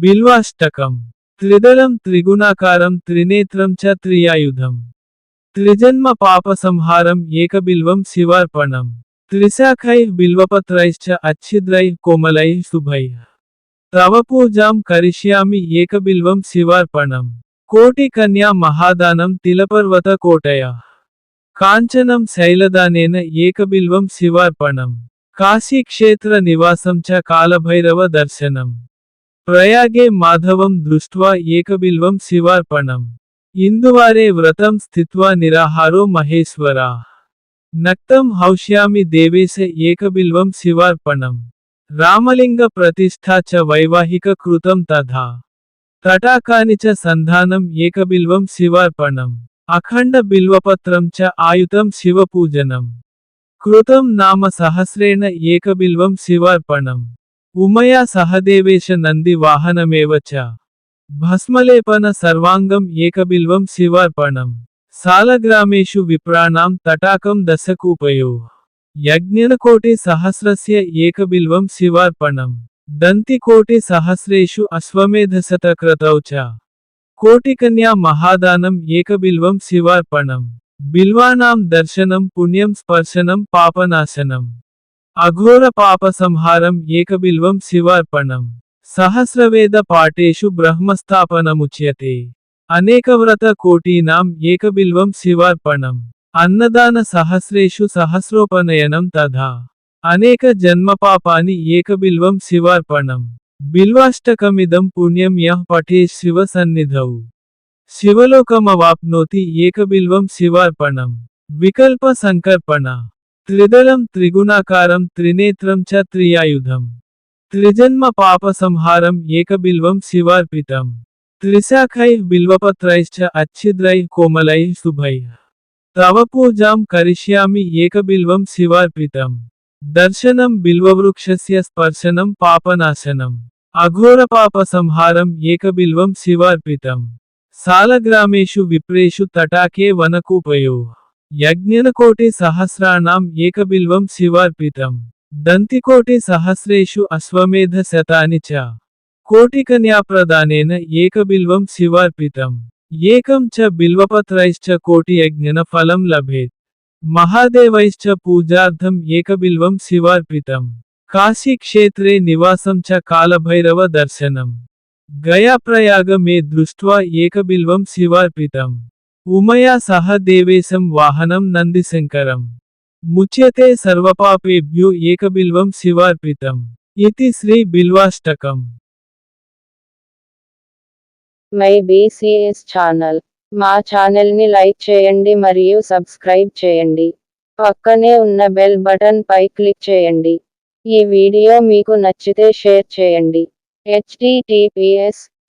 బిల్వాష్టకం. త్రిదళం త్రిగుణాకారం త్రినేత్రం చ త్రియాయుధం. త్రిజన్మ పాప సంహారం ఏకబిల్వం శివార్పణం. త్రిశాఖై బిల్వపత్రైశ్చ అచ్ఛిద్రై కోమలై శుభై. తవ పూజాం కరిష్యామి ఏకబిల్వం శివార్పణం. కోటి కన్యా మహాదానం తిలపర్వత కోటయ. కాంచనం శైలదానేన ఏకబిల్వం శివార్పణం. కాశీక్షేత్ర నివాసం చ కాలభైరవ దర్శనం. ప్రయాగే మాధవం దృష్ట్వా ఏకబిల్వం శివార్పణం. ఇందువారే వ్రతం స్థిత్వా నిరాహారో మహేశ్వరా. నక్తం హౌష్యామి దేవేశ ఏకబిల్వం శివార్పణం. రామలింగ ప్రతిష్టా చ వైవాహిక కృతం తథా. తటాకాని చ సంధానం ఏకబిల్వం శివార్పణం. అఖండ బిల్వపత్రం చ ఆయుతం శివపూజనం. కృతం నామ సహస్రేణ ఏకబిల్వం శివార్పణం. ఉమయా సహదేవేశ నంది వాహనమేవ చ భస్మలేపన సర్వాంగం ఏకబిల్వం శివార్పణం సాలగ్రామేషు విప్రాణాం తటాకం దశకూపయో యజ్ఞనకోటి సహస్రస్య ఏకబిల్వం శివార్పణం దంతికోటి సహస్రేషు అశ్వమేధశతక్రతౌ చ కోటికన్యా మహాదానం ఏకబిల్వం శివార్పణం బిల్వానాం దర్శనం పుణ్యం స్పర్శనం పాపనాశనం అఘోర పాప సంహారం ఏకబిల్వం శివార్పణం. సహస్రవేద పాఠేషు బ్రహ్మస్థాపనముచ్యతే అనేకవ్రత కోటీనాం ఏకబిల్వం శివార్పణం. అన్నదాన సహస్రేషు సహస్రోపనయనం తథా. అనేక జన్మపాపాని ఏకబిల్వం శివార్పణం. బిల్వాష్టకమిదం పుణ్యం యః పఠే శివ సన్నిధౌ. శివలోకమవాప్నోతి ఏకబిల్వం శివార్పణం. వికల్ప సంకర్పణ. త్రిదళం త్రిగుణాకారం త్రినేత్రం చ త్రియాయుధం త్రిజన్మ పాప సంహారం ఏకబిల్వం శివార్పితం. త్రిశాఖై బిల్వపత్రైశ్చ అచ్ఛిద్రై కోమలై శుభై తవ పూజాం కరిష్యామి ఏకబిల్వం శివార్పితం. దర్శనం బిల్వవృక్షస్య స్పర్శనం పాపనాశనం. అఘోర పాప సంహారం ఏకబిల్వం శివార్పితం. సాలగ్రామేషు విప్రేషు తటాకే వనకూపయో. యజ్ఞనకోటి సహస్రాణాం ఏకబిల్వం శివార్పితం. దంతికోటి సహస్రేషు అశ్వమేధ శతాని చ. కోటికన్యాప్రదానేన ఏకబిల్వం శివార్పితం. ఏకం చ బిల్వపత్రైశ్చ కోటి యజ్ఞన ఫలం లభేత్. మహాదేవైశ్చ పూజార్థం ఏకబిల్వం శివార్పితం. కాశీక్షేత్రే నివాసం చ కాలభైరవ దర్శనం. గయాప్రయాగ మే దృష్ట్వా ఏకబిల్వం శివార్పితం. ఉమయా సహ దేవేశం వాహనం నందిశంకరం ముచ్యతే సర్వపాపేభ్యో ఏకబిల్వం శివార్పితం. ఇది Shri Bilvashtakam. My BCS channel. మా ఛానల్ని లైక్ చేయండి మరియు సబ్స్క్రైబ్ చేయండి. పక్కనే ఉన్న బెల్ బటన్ పై క్లిక్ చేయండి. ఈ వీడియో మీకు నచ్చితే షేర్ చేయండి. HTTPS